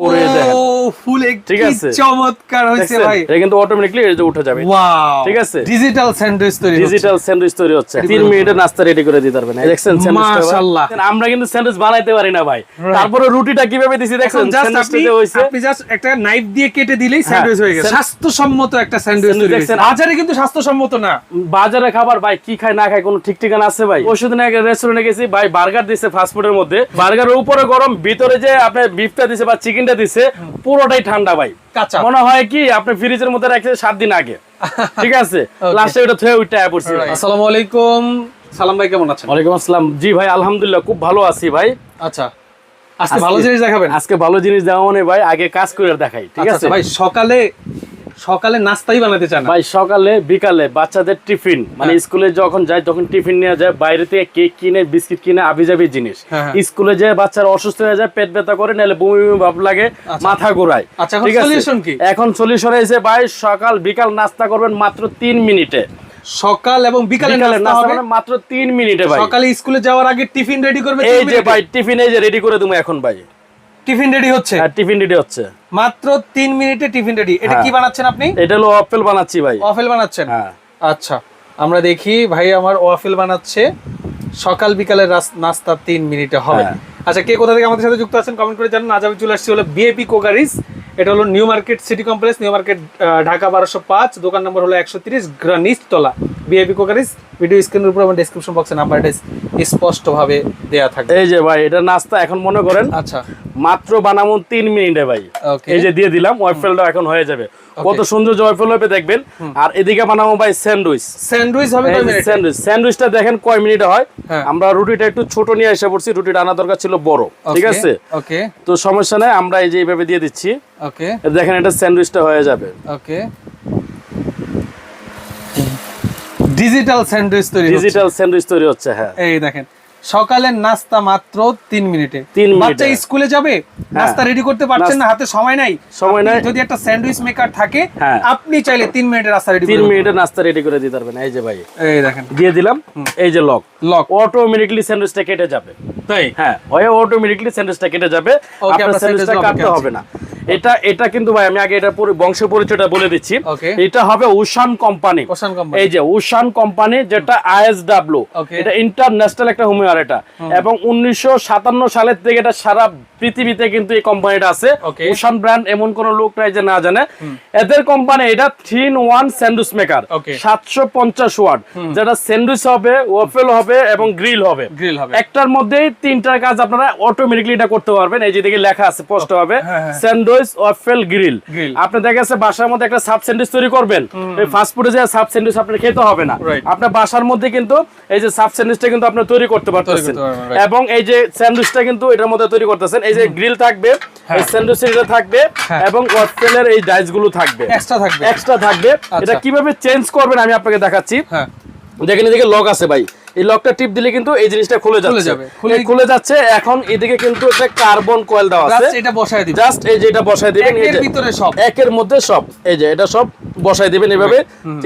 করে দেখেন ও ফুল ঠিক আছে। চমৎকার ভাই। এটা কিন্তু যে উঠে যাবে। ওয়াও ঠিক আছে। ডিজিটাল স্যান্ডউইচ তৈরি ডিজিটাল স্যান্ডউইচ তৈরি হচ্ছে। তিন মিনিটের নাস্তা রেডি করে দিতে পারবেন। দেখছেন স্যান্ডউইচটা মাশাআল্লাহ। আমরা কিন্তু স্যান্ডউইচ বানাইতে পারি না ভাই। তারপরে রুটিটা কীভাবে দিছি দেখছেন? এখন জাস্ট আপনি আপনি জাস্ট একটা নাইফ দিয়ে কেটে দিলেই স্যান্ডউইচ হয়ে গেছে। স্বাস্থ্যসম্মত একটা স্যান্ডউইচ স্যান্ডউইচ তৈরি হয়েছে। বাজারে কিন্তু স্বাস্থ্যসম্মত না। বাজারে খাবার ভাই কি খায় না খায় কোনো ঠিক ঠিকানা আছে ভাই? ওষুধ আগে রেস্টুরেন্টে গেছি। ভাই বার্গার দিছে ফাস্ট ফুডের মধ্যে। বার্গারের উপরে গরম ভিতরে যে আপনার বিফটা দিছে বা চিকেনটা দিছে পুরোটাই ঠান্ডা ভাই। কাঁচা। মনে হয় কি আপনি ফ্রিজের মধ্যে রাখছে সাত দিন আগে। ঠিক আছে. লাস্টে ওটা থয়ে উঠে পড়ছি। আসসালামু আলাইকুম। সালাম ভাই কেমন আছেন? ওয়ালাইকুম আসসালাম। জি ভাই আলহামদুলিল্লাহ খুব ভালো আছি ভাই। আচ্ছা আজকে ভালো জিনিস দেখাবেন? আজকে ভালো জিনিস দেওয়া মানে ভাই আগে কাজ করে দেখাই ঠিক আচ্ছা, আছে? আচ্ছা, ভাই সকালে সকালে নাস্তাই বানাতে চান ভাই সকালে বিকালে বাচ্চাদের টিফিন। মানে স্কুলে যখন যায় তখন টিফিন নিয়ে যায়। বাইরে থেকে কেক কিনে বিস্কিট কিনে আবিজাবি জিনিস। হ্যাঁ, হ্যাঁ। স্কুলে যায় বাচ্চারা অসুস্থ হয়ে যায় পেট ব্যথা করে নাহলে বমি বমি ভাব লাগে মাথা ঘোরায়। আচ্ছা, ঠিক আছে? কি? এখন সলিউশন হয়েছে ভাই সকাল বিকাল নাস্তা করবেন মাত্র তিন মিনিটে। সকাল এবং বিকালে নাস্তা হবে? মানে মাত্র তিন মিনিটে ভাই। সকালে স্কুলে যাওয়ার আগে টিফিন রেডি করবে এই যে ভাই টিফিন এই যে রেডি করে দেবো এখন ভাই। টিফিন রেডি হচ্ছে? হ্যাঁ টিফিন রেডি হচ্ছে। মাত্র তিন মিনিটে টিফিন রেডি। এটা হ্যাঁ। কি বানাচ্ছেন আপনি? এটা হলো অপেল বানাচ্ছি ভাই। ওয়াফেল বানাচ্ছেন? হ্যাঁ। আচ্ছা আমরা দেখি ভাই আমার ওয়াফেল বানাচ্ছে। সকাল বিকালের নাস্তা তিন মিনিটে হবে। হ্যাঁ। আচ্ছা কে কোথা থেকে আমাদের সাথে যুক্ত আছেন কমেন্ট করে জানান। আজ আমি চলে আসছি হলো বিএপি কোকারিস এটা হলো new market city complex new market Dhaka বারোশো পাঁচ। দোকান নম্বর হলো একশো তিরিশ গ্রানিস্ট তলা। বিএপি কোকারিস ভিডিও স্ক্রিনের উপর আমার ডেসক্রিপশন বক্সে নাম্বারটা স্পষ্টভাবে দেয়া থাকবে। এই যে ভাই এটা নাস্তা এখন মনে করেন। আচ্ছা। মাত্র বানাবো তিন মিনিটে ভাই। এই যে দিয়ে দিলাম ওয়েফেলটা এখন হয়ে যাবে। কত সুন্দর যে ওয়েফেল হবে দেখবেন। আর এদিকে বানাবো ভাই স্যান্ডউইচ। স্যান্ডউইচ হবে কয় মিনিটে? স্যান্ডউইচ। স্যান্ডউইচটা দেখেন কয় মিনিটে হয়। হ্যাঁ। আমরা রুটিটা একটু ছোট নিয়ে এসে পড়ছি রুটিটা আনা দরকার ছিল বড়। ঠিক আছে? ওকে তো সমস্যা নাই আমরা এই যে এইভাবে দিয়ে দিচ্ছি। ওকে দেখেন এটা স্যান্ডউইচটা হয়ে যাবে। ওকে ডিজিটাল স্যান্ডউইচ তৈরি হচ্ছে। ডিজিটাল স্যান্ডউইচ তৈরি হচ্ছে হ্যাঁ। এই দেখেন সকালের নাস্তা মাত্র তিন মিনিটে। তিন বাচ্চা স্কুলে যাবে নাস্তা রেডি করতে পারছেন না হাতে সময় নাই। সময় নাই। যদি একটা স্যান্ডউইচ মেকার থাকে হ্যাঁ। আপনি চাইলে তিন মিনিটের নাস্তা রেডি তিন মিনিটে নাস্তা রেডি করে দিতে পারবেন। এই যে ভাই এই দেখেন। দিয়ে দিলাম এই যে লক লক অটোমেটিকলি স্যান্ডউইচটা কেটে যাবে। তাই? হ্যাঁ হয়ে অটোমেটিকলি স্যান্ডউইচটা কেটে যাবে। আপনার স্যান্ডউইচটা কাটতে হবে না। এটা এটা কিন্তু ভাই আমি আগে এটা পুরো বংশ পরিচয়টা বলে দিচ্ছি। এটা হবে উশান কোম্পানি। এই যে উশান কোম্পানি যেটা আইএসডব্লিউ. এটা ইন্টারন্যাশনাল একটা হোমিওর এটা। এবং উনিশশো সাতান্ন সালের থেকে এটা সারা পৃথিবীতে কিন্তু এই কোম্পানিটা আছে. উশান ব্র্যান্ড এমন কোন লোক নাই যে না জানে। এদের কোম্পানি এটা three in one sandwich maker. সাতশো পঞ্চাশ ওয়াট যেটা স্যান্ডউইচ হবে ওয়েফেল হবে এবং গ্রিল হবে। গ্রিল হবে। একটার মধ্যেই তিনটার কাজ আপনারা অটোমেটিকলি এটা করতে পারবেন। এই যে দিকে লেখা আছে স্পষ্ট হবে। স্যান্ডউইচ ওয়েফেল গ্রিল আপনি দেখা যাচ্ছে বাসার মধ্যে একটা সাব স্যান্ডউইচ তৈরি করবেন। এই ফাস্ট ফুডে যে সাব স্যান্ডউইচ আপনার খেতে হবে না। আপনার বাসার মধ্যে কিন্তু এই যে সাব স্যান্ডউইচটা কিন্তু আপনি তৈরি করতে পারতেছেন। এবং এই যে স্যান্ডউইচটা কিন্তু এটার মধ্যে তৈরি করতেছেন। এই যে গ্রিল থাকবে এটা থাকবে হ্যাঁ। এবং এই ডাইসগুলো থাকবে। এক্সট্রা থাকবে। এক্সট্রা থাকবে। আচ্ছা। এটা কীভাবে চেঞ্জ করবেন আমি আপনাকে দেখাচ্ছি। হ্যাঁ। দেখেন এদিকে লক আছে ভাই। এই লকটা টিপ দিলে কিন্তু এই জিনিসটা খুলে যাবে। খুলে- যাচ্ছে। এখন এদিকে কিন্তু একটা কার্বন কয়েল দেওয়া আছে। জাস্ট এটা বসায় দিবেন। জাস্ট এই যে এটা বসায় দিবেন একের ভিতরে সব। একের মধ্যে সব। এই যে এটা সব বসায় দিবেন এভাবে।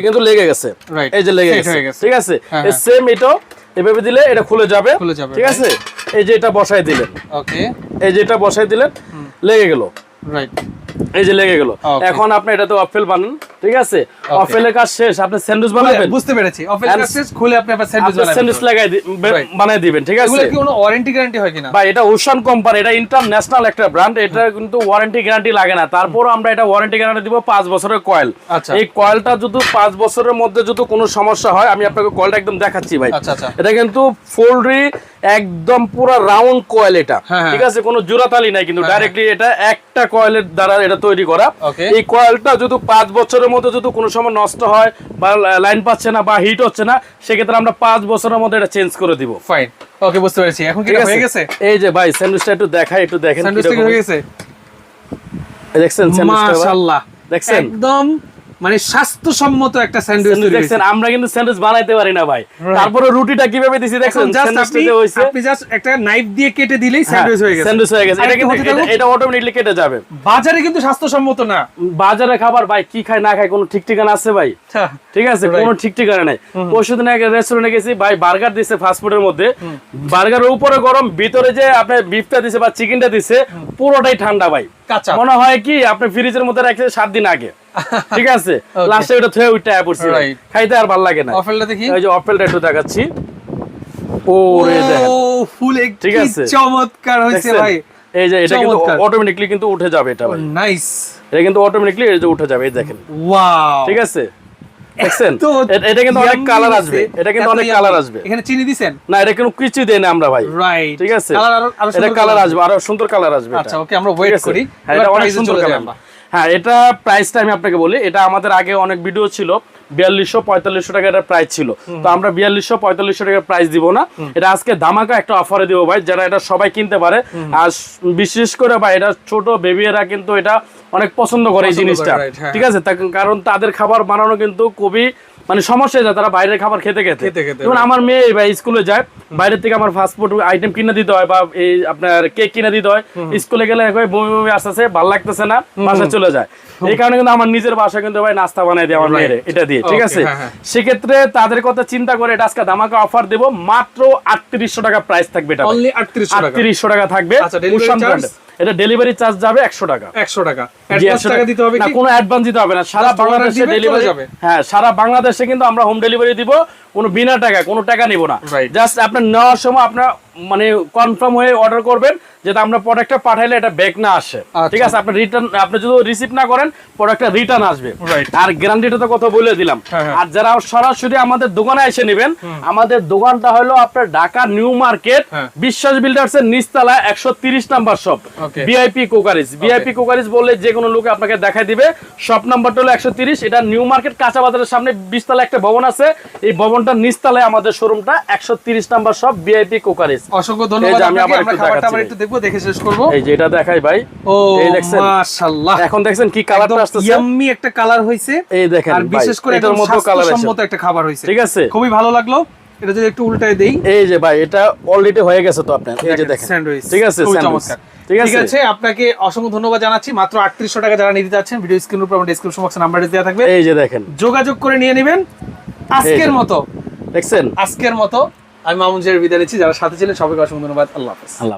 কিন্তু লেগে গেছে. এই যে লেগে গেছে। ঠিক আছে? হ্যাঁ, হ্যাঁ। সেম এটাও। এভাবে দিলে এটা খুলে যাবে, ঠিক আছে? এই যে এটা বসাই দিলেন। ওকে। এই যে এটা বসাই দিলেন লেগে গেল। রাইট। এই যে লেগে গেল। এখন আপনি এটা তো অফেল বানান ঠিক আছে? অফেলের কাজ শেষ আপনি স্যান্ডউইচ বানাবেন? বুঝতে পেরেছি। অফেল And- কাছে খুলে আপনি আবার স্যান্ডউইচ বানাবেন। স্যান্ডউইচ লাগাই. বানাই দিবেন ঠিক আছে? এগুলো কি কোনো ওয়ারেন্টি গ্যারান্টি হয় কিনা? ভাই এটা ওশান কোম্পানি এটা ইন্টারন্যাশনাল একটা ব্র্যান্ড এটা কিন্তু ওয়ারেন্টি গ্যারান্টি লাগে না। তারপর আমরা এটা ওয়ারেন্টি গ্যারান্টি দিব পাঁচ বছরের কয়েল আচ্ছা। এই কয়েলটা যদি পাঁচ বছরের মধ্যে যদি কোনো সমস্যা হয় আমি আপনাকে কয়েলটা একদম দেখাচ্ছি ভাই। আচ্ছা, আচ্ছা। এটা কিন্তু ফুলরি একদম পুরো রাউন্ড কয়েল এটা। হ্যাঁ, হ্যাঁ। ঠিক আছে? কোনো জোড়াতালি নাই কিন্তু ডাইরেক্টলি এটা একটা কয়েলের দ্বারা এটা তৈরি করা। এই কয়েলটা যদি পাঁচ বছরের মধ্যে যদি কোনো সময় নষ্ট হয় বা লাইন পাচ্ছে না বা হিট হচ্ছে না সেক্ষেত্রে আমরা পাঁচ বছরের মধ্যে এটা চেঞ্জ করে দিব। ফাইন ওকে বুঝতে পেরেছি। এখন কি হয়ে গেছে? এই যে ভাই স্যান্ডউইচটা একটু দেখাই একটু দেখেন স্যান্ডউইচ হয়ে গেছে? দেখছেন স্যান্ডউইচটা মাশাআল্লাহ দেখছেন? একদম মানে স্বাস্থ্যসম্মত একটা স্যান্ডউইচ তৈরি দেখছেন আমরা কিন্তু স্যান্ডউইচ বানাইতে পারি না ভাই। তারপরে রুটিটা কীভাবে দিছি দেখছেন? জাস্ট আপনি আপনি জাস্ট একটা নাইফ দিয়ে কেটে দিলেই স্যান্ডউইচ হয়ে গেছে। স্যান্ডউইচ হয়ে গেছে। এটা কিন্তু এটা- অটোমেটিকলি কেটে যাবে। বাজারে কিন্তু স্বাস্থ্যসম্মত না। বাজারে খাবার ভাই কি খায় না খায় কোনো ঠিক ঠিকানা আছে ভাই? ঠিক আছে কোনো ঠিক ঠিকানা নাই। পরশুদিন আগে রেস্টুরেন্টে গেছি ভাই বার্গার দিছে ফাস্ট ফুডের মধ্যে। বার্গারের উপরে গরম ভিতরে যে আপনার বিফটা দিছে বা চিকেনটা দিছে পুরোটাই ঠান্ডা ভাই। কাঁচা। মনে হয় কি আপনি ফ্রিজের মধ্যে রাখছে সাত দিন আগে। ঠিক আছে? লাস্টে ওটা থয়ে পড়ছি খাইতে আর ভালো লাগে না। অফেলটা দেখি। ওই যে অফেলটা একটু দেখাচ্ছি। ও দেখেন ফুল এক ঠিক আছে। চমৎকার হয়েছে ভাই। এই যে এটা কিন্তু। অটোমেটিকলি কিন্তু উঠে যাবে এটা ভাই। নাইস এটা কিন্তু অটোমেটিকলি এই যে উঠে যাবে এই দেখেন। ওয়াও ঠিক আছে? দেখছেন? এটা কিন্তু অনেক কালার আসবে। এটা কিন্তু অনেক। কালার আসবে। এখানে চিনি না এটা কোনো কিছু দেয় না আমরা ভাই। রাইট ঠিক আছে? কালার আরও আরও এটা কালার আসবে আরও সুন্দর কালার আসবে আচ্ছা ওকে আমরা ওয়েট করি। হ্যাঁ, এটা অনেক সুন্দর কালার। হ্যাঁ এটা প্রাইসটা আমি আপনাকে বলি। এটা আমাদের আগে অনেক ভিডিও ছিল। বিয়াল্লিশশো পঁয়তাল্লিশশো টাকা এটা প্রাইস ছিল। তো আমরা বিয়াল্লিশশো পঁয়তাল্লিশশো টাকার প্রাইস দিব না। এটা আজকে ধামাকা একটা অফারে দিব ভাই যারা এটা সবাই কিনতে পারে। আর বিশেষ করে ভাই এটা ছোট বেবিরা কিন্তু এটা অনেক পছন্দ করে এই জিনিসটা। হ্যাঁ, ঠিক আছে? কারণ তাদের খাবার বানানো কিন্তু খুবই মানে সমস্যা হয়ে যায় তারা বাইরের খাবার খেতে খেতে। যেমন আমার মেয়ে ভাই স্কুলে যায় বাইরের থেকে আমার ফাস্টফুড আইটেম কিনে দিতে হয় বা এই আপনার কেক কিনে দিতে হয়। স্কুলে গেলে বমি বমি আসতেছে ভালো লাগতেছে না বাসায় চলে যায়। এই কারণে কিন্তু আমার নিজের বাসা কিন্তু ভাই নাস্তা বানাই দেয় আমার. মেয়েরে এটা দিয়ে ঠিক আছে? হ্যাঁ, হ্যাঁ। সেক্ষেত্রে তাদের কথা চিন্তা করে এটা আজকে ধামাকা অফার দেবো মাত্র আটত্রিশশো টাকা প্রাইস থাকবে এটা অনলি 3800 টাকা। আটত্রিশশো টাকা থাকবে এটা ডেলিভারি চার্জ যাবে একশো টাকা। 100 টাকা। টাকা দিতে হবে না কোনো অ্যাডভান্স দিতে হবে না। সারা বাংলাদেশে ডেলিভারি যাবে। হ্যাঁ সারা বাংলাদেশে কিন্তু আমরা হোম ডেলিভারি দিব কোনো বিনা টাকা কোনো টাকা নিব না. জাস্ট আপনার নেওয়ার সময় আপনার মানে কনফার্ম হয়ে অর্ডার করবেন। যাতে আমরা প্রোডাক্টটা পাঠাইলে এটা ব্যাক না আসে। আচ্ছা। ঠিক আছে আপনি রিটার্ন আপনি যদি রিসিভ না করেন প্রোডাক্টটা রিটার্ন আসবে। আর গ্যারান্টিটা তো কথা বলে দিলাম। হ্যাঁ, হ্যাঁ। আর যারা সরাসরি আমাদের দোকানে এসে নেবেন আমাদের দোকানটা হলো আপনার ঢাকা নিউ মার্কেট হ্যাঁ। বিশ্বাস বিল্ডার্স এর নিচতলা একশো তিরিশ number shop. VIP crockeries VIP crockeries বললে যে কোনো লোক আপনাকে দেখাই দিবে। শপ নাম্বারটা হলো একশো তিরিশ। এটা নিউ মার্কেট কাঁচা বাজারের সামনে বিশতলা একটা ভবন আছে। এই ভবনটার নিচতলায় আমাদের শোরুমটা একশো তিরিশ নাম্বার শপ ভিআইপি কোকারিজ অসংখ্য ধন্যবাদ আমি আবার একটু দেখাচ্ছি দেখে শেষ করব। এই যে এটা দেখাই ভাই। ও মাশাআল্লাহ। এখন দেখছেন কি কালারটা আসতেছে? ইয়াম্মি একটা কালার হইছে এই দেখেন আর বিশেষ করে এটার কালার আছে। একটা খাবার হইছে ঠিক আছে। খুবই ভালো লাগল। এটা যদি একটু উল্টায় দেই। এই যে ভাই এটা অলরেডি হয়ে গেছে তো আপনার। এই যে দেখেন স্যান্ডউইচ ঠিক আছে স্যান্ডউইচ। ঠিক আছে। আপনাকে অসংখ্য ধন্যবাদ জানাচ্ছি। মাত্র আটত্রিশশো টাকা যারা নিতে যাচ্ছেন ভিডিও স্ক্রিনের উপর আমার ডেসক্রিপশন বক্সে নাম্বার দেওয়া থাকবে। এই যে দেখেন। যোগাযোগ করে নিয়ে নেবেন। আজকের মতো। দেখছেন? আজকের মতো আমি মামুন জের বিদায় নিচ্ছি। যারা সাথে ছিলেন সবাইকে অসংখ্য ধন্যবাদ। আল্লাহ হাফেজ। আল্লাহ